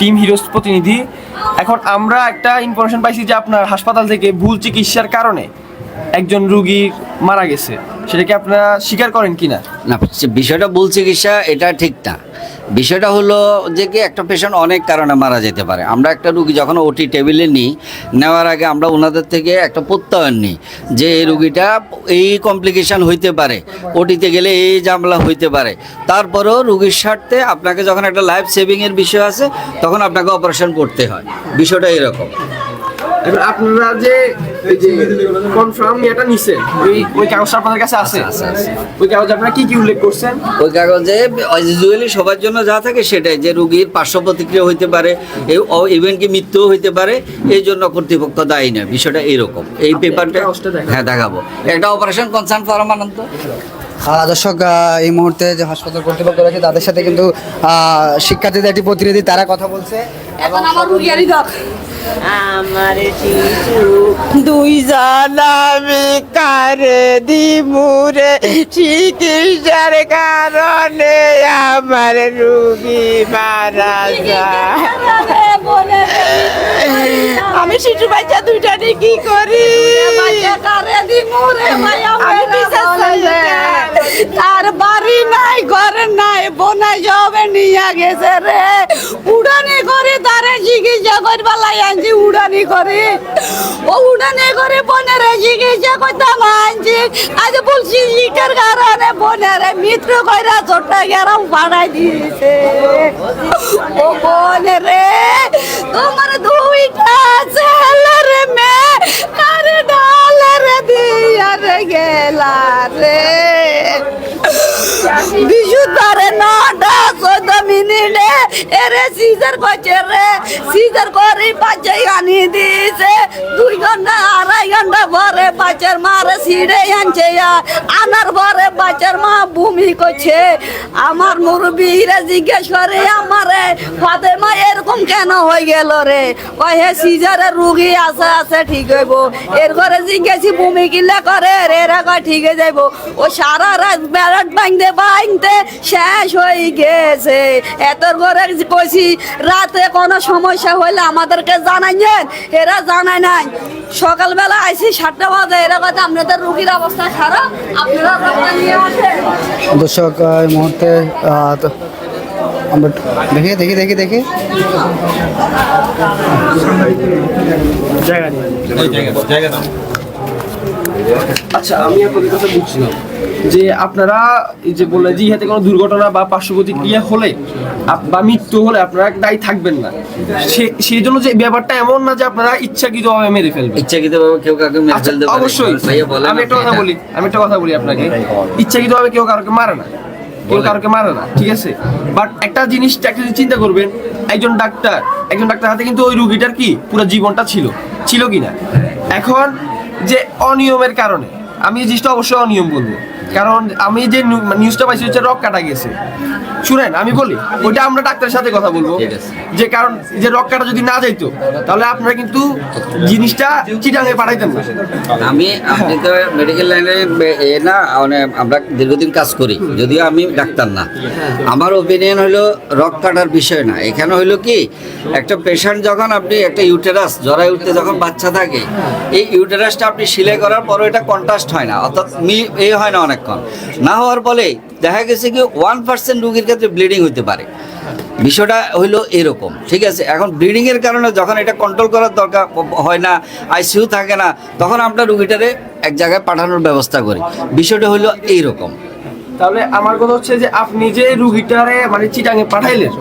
Team heroes প্রতিনিধি। এখন আমরা একটা ইনফরমেশন পাইছি যে আপনার হাসপাতাল থেকে ভুল চিকিৎসার কারণে একজন রুগী মারা গেছে। সেটাকে আপনারা স্বীকার করেন কি না সে বিষয়টা ভুল চিকিৎসা, এটা ঠিক না। বিষয়টা হলো যে কি একটা পেশেন্ট অনেক কারণে মারা যেতে পারে। আমরা একটা রুগী যখন ওটি টেবিলে নিই, নেওয়ার আগে আমরা ওনাদের থেকে একটা প্রত্যয়ন নিই যে এই রুগীটা এই কমপ্লিকেশান হইতে পারে ওটিতে গেলে এই জামলা হইতে পারে। তারপরেও রুগীর স্বার্থে আপনাকে যখন একটা লাইফ সেভিংয়ের বিষয় আছে, তখন আপনাকে অপারেশন করতে হয়। বিষয়টা এরকম। এবার আপনারা যে কনফার্ম এটা নিছে। ওই ওই কাগজটা আপনাদের কাছে আছে। ওই কাগজে আপনারা কি কি উল্লেখ করছেন? ওই কাগজে ইউজুয়ালি সবার জন্য যা থাকে সেটাই যে রুগীর পার্শ্ব প্রতিক্রিয়া হইতে পারে ইভেন কি মৃত্যুও হইতে পারে এই জন্য কর্তৃপক্ষ দায়ী না বিষয়টা এরকম। এই পেপারটা হ্যাঁ দেখাবো। একটা অপারেশন কনসার্ন ফরম আনন্দ দর্শক এই মুহূর্তে যে হাসপাতাল কর্তৃপক্ষ রয়েছে তাদের সাথে কিন্তু শিক্ষার্থীদের একটি প্রতিনিধি তারা কথা বলছে। এখন আমার রুগিয়ারি দর আমার দুই আমি কারে দিমুরে চিকিৎসার কারণে আমার রুগী মারা যায়। আমি শিশু বাচ্চা দুইটা নিয়ে কি করি আমি বিচার চাই। তার বাড়ি নাই ঘর নাই বোনা জবে নিয়ে গেছে রে। উড়ানি করে তারে চিকিৎসা করবা লাই আনছি, উড়ানি করে। ও উড়ানি করে বোনের চিকিৎসা করতাম আনছি। আজ বলছি, ইটার কারণে বোনের মৃত্যু কইরা ছোট্ট গেরাম বাড়াই দিয়েছে। ও বোনে রে তোমার দুইটা ছেলে internet. এরে সিজার করছে রে, সিজার করে বাচ্চা আনি দিয়েছে দুই ঘণ্টা, আড়াই ঘণ্টা পরে বাচ্চার মারে ছিঁড়ে আনছে আনার পরে বাচ্চার মা ভূমি করছে। আমার মুরব্বীরা জিজ্ঞেস করে, আমারে ফাতেমা এরকম কেন হয়ে গেল রে? কয় সিজারে রুগী আছে আছে, ঠিক হইব। এর ঘরে জিজ্ঞেসি ভূমি কিলে করে? রে এরা কয়, ঠিক হয়ে যাইব। ও সারা রাত ব্যালট ভাঙতে ভাঙতে শেষ হয়ে গেছে। এত করে কইছি রাতে কোনো সমস্যা হইলে আমাদেরকে জানাইছেন এরা জানায় নাই। সকালবেলা আইসি সাতটা বাজে এরা কথা আপনাদের রুগীর অবস্থা খারাপ আপনারা নিয়ে আসেন। দর্শক এই মুহূর্তে আমরা দেখি দেখি দেখি দেখি। আচ্ছা আমি আপনাদের কথা বুঝছিলাম যে আপনারা এই যে বললেন যে ইহাতে কোনো দুর্ঘটনা বা পার্শ্ব প্রতিক্রিয়া হলে বা মৃত্যু হলে আপনারা দায়ী থাকবেন না। সে- সেই জন্য যে ব্যাপারটা এমন না যে আপনারা ইচ্ছাকৃতভাবে মেরে ফেলবেন। ইচ্ছাকৃতভাবে কেউ কাউকে মেরে আচ্ছা, ফেলতে পারে অবশ্যই। আমি একটা কথা বলি আমি একটা কথা বলি আপনাকে। ইচ্ছাকৃতভাবে কেউ কারোকে মারে না। কেউ। কারোকে মারে না ঠিক আছে? বাট একটা জিনিস একটা জিনিস চিন্তা করবেন একজন ডাক্তার একজন ডাক্তার হাতে কিন্তু ওই রুগীটার কি পুরো জীবনটা ছিল। ছিল কি না এখন যে অনিয়মের কারণে আমি এই জিনিসটা অবশ্যই অনিয়ম বলব। কারণ আমি যে নিউ- নিউজটা পাইছি হচ্ছে রক কাটা গেছে। শুনেন আমি বলি ওইটা আমরা ডাক্তারের সাথে কথা বলব। যে কারণ যে রক কাটা যদি না যাইতো তাহলে আপনারা কিন্তু জিনিসটা চিটাঙে পাঠাইতেন না। আমি আপনি তো মেডিকেল লাইনে এ না মানে আমরা দীর্ঘদিন কাজ করি যদিও আমি ডাক্তার না। আমার ওপিনিয়ন হলো রক কাটার বিষয় না। এখানে হলো কি একটা পেশেন্ট যখন আপনি একটা ইউটেরাস জরায় উঠতে যখন বাচ্চা থাকে এই ইউটেরাসটা আপনি সিলাই করার পরও এটা কন্ট্রাস্ট হয় না অর্থাৎ মিল এ হয় না অনেকক্ষণ। না হওয়ার ফলে দেখা গেছে কি ওয়ান পার্সেন্ট রুগীর ক্ষেত্রে ব্লিডিং হতে পারে। বিষয়টা হইল এরকম ঠিক আছে? এখন ব্লিডিংয়ের কারণে যখন এটা কন্ট্রোল করার দরকার হয় না আইসিইউ থাকে না তখন আমরা রুগীটারে এক জায়গায় পাঠানোর ব্যবস্থা করি। বিষয়টা হইল এইরকম। তাহলে আমার কথা হচ্ছে যে আপনি যে রুগীটারে মানে চিটাঙে পাঠাইলেন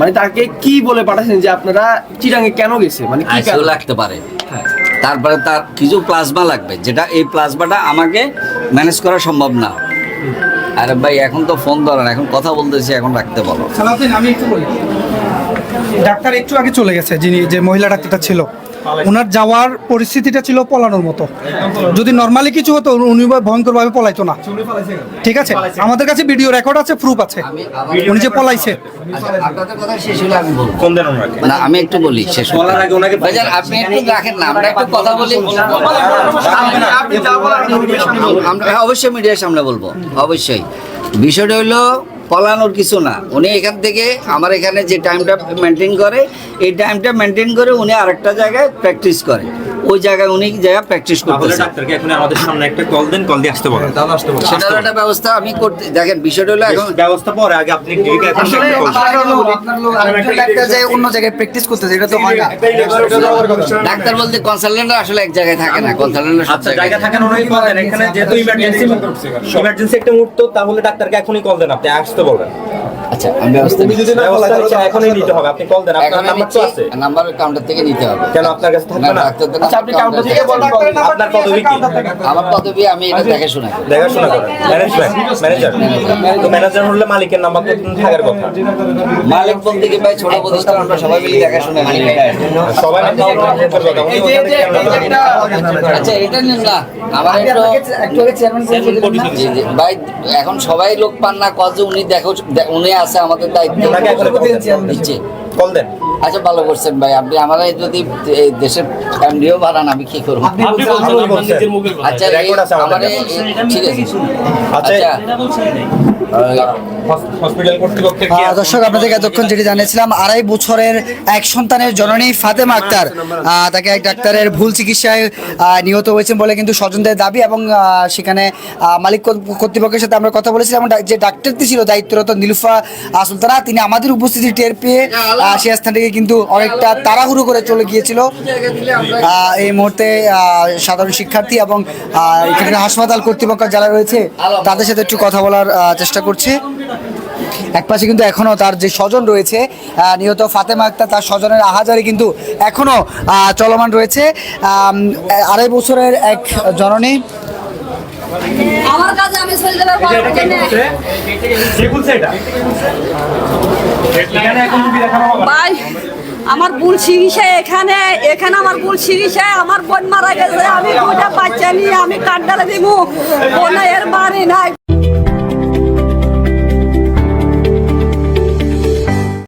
মানে তাকে কি বলে পাঠাইছেন যে আপনারা চিটাঙে কেন গেছে? মানে কি লাগতে পারে। হ্যাঁ। তারপরে তার কিছু প্লাজমা লাগবে, যেটা এই প্লাজমাটা আমাকে ম্যানেজ করা সম্ভব না। আরে ভাই, এখন তো ফোন ধরেন এখন কথা বলতেছি, এখন রাখতে বলো। আমি একটু বলি। ডাক্তার একটু আগে চলে গেছে, যিনি যে মহিলা ডাক্তারটা ছিল। ওনার যাওয়ার পরিস্থিতিটা ছিল পলানোর মতো। যদি নর্মালি কিছু হতো উনি ভয়ঙ্কর ভাবে পলাইতো না। ঠিক আছে? আমাদের কাছে ভিডিও রেকর্ড আছে প্রুফ আছে। উনি যে পলাইছে। আচ্ছা, আপনাদের কথা শেষ হলে আমি না আমি একটু বলি শেষ বলার আগে ওনাকে আপনি একটু রাখেন না আমরা একটু কথা বলি। আমরা হ্যাঁ, অবশ্যই মিডিয়ার সামনে বলব অবশ্যই। বিষয়টা হলো পলানোর কিছু না। উনি এখান থেকে আমার এখানে যে টাইমটা মেনটেন করে, এই টাইমটা মেনটেন করে উনি আরেকটা জায়গায় প্র্যাকটিস করে। ওই জায়গায় উনি জায়গায় প্র্যাকটিস তাহলে করতেছে। ডাক্তারকে এখন আমাদের সামনে একটা কল দেন কল দিয়ে আসতে বলেন। সেটার একটা ব্যবস্থা আমি করতে দেখেন বিষয়টা হলো এখন ব্যবস্থা পরে আগে আপনি গিয়ে এখন একটা call দেন। আপনার লোক- আপনার লোক আরেকজন ডাক্তার যে অন্য জায়গায় প্র্যাকটিস করতেছে এটা তো হয় না। ডাক্তার বলতে কনসালটেন্ট আসলে এক জায়গায় থাকে না কনসালটেন্ট সব আচ্ছা জায়গা জায়গায় থাকেন ওনাকে কল দেন এখানে যেহেতু ইমার্জেন্সি ইমার্জেন্সি একটা মুহূর্ত তাহলে ডাক্তারকে এখনই কল দেন আপনি আসতে বলবেন আচ্ছা আমি ব্যবস্থা নিচ্ছি। ব্যবস্থা নিচ্ছেন, এখনই নিতে হবে। আপনি কল দেন। আপনার এখন নাম্বার তো আছে। নাম্বার কাউন্টার থেকে নিতে হবে। কেন? আপনার কাছে থাকবে না না? আচ্ছা আপনি কাউন্টার থেকে বলুন। আপনার পদবি কি? আমার পদবি আমি এটা দেখাশোনা করি। দেখাশোনা করেন। ম্যানেজমেন্ট ম্যানেজার তো ম্যানেজার হলে মালিকের নাম্বার তো থাকার কথা। মালিক বলতে কি ভাই ছোট প্রতিষ্ঠান আমরা সবাই মিলে দেখাশোনা করি। সবাই আচ্ছা এটা নিন না। আমার একটু একটু আগে চেয়ারম্যান জি, জি। ভাই এখন সবাই লোক পান না কজ উনি দেখো উনি আছে আমাদের দায়িত্ব। নিচ্ছে কল দেন। আচ্ছা ভালো করছেন ভাই। আপনি আমার যদি এই দেশের ফ্যামিলিও বাড়ান আমি কি করব? আচ্ছা এই- রেকর্ড আছে আমাদের আমার এই- ঠিক আছে। আচ্ছা আচ্ছা আহ, দর্শক আপনাদেরকে এতক্ষণ যেটি জানিয়েছিলাম আড়াই বছরের এক সন্তানের জননী ফাতেমা আক্তার। আহ, তাকে এক ডাক্তারের ভুল চিকিৎসায় আহ, নিহত হয়েছেন বলে কিন্তু স্বজনদের দাবি এবং সেখানে মালিক কর্তৃপক্ষের সাথে আমরা কথা বলেছিলাম এবং যে ডাক্তারটি ছিল দায়িত্বরত নীলুফা সুলতানা তিনি আমাদের উপস্থিতি টের পেয়ে সেই স্থান থেকে কিন্তু অনেকটা তাড়াহুড়ো করে চলে গিয়েছিল। এই মুহূর্তে সাধারণ শিক্ষার্থী এবং এখানে হাসপাতাল কর্তৃপক্ষ যারা রয়েছে, তাদের সাথে একটু কথা বলার চেষ্টা করছে। এক পাশে কিন্তু এখনও তার যে স্বজন রয়েছে নিহত ফাতেমা আক্তার, তার স্বজনের আহাজারি কিন্তু এখনও চলমান রয়েছে। আড়াই বছরের এক জননী আমার কাছে আমি সেল যাবার পারব কে বলছে এটা? এখানে এখন রুগী দেখানো। ভাই আমার ভুল চিকিৎসা এখানে এখানে আমার ভুল চিকিৎসা আমার বোন মারা গেছে আমি ওটা বাচ্চা নিয়ে আমি কান্ডালে দিব বোন এর বাড়ি নাই।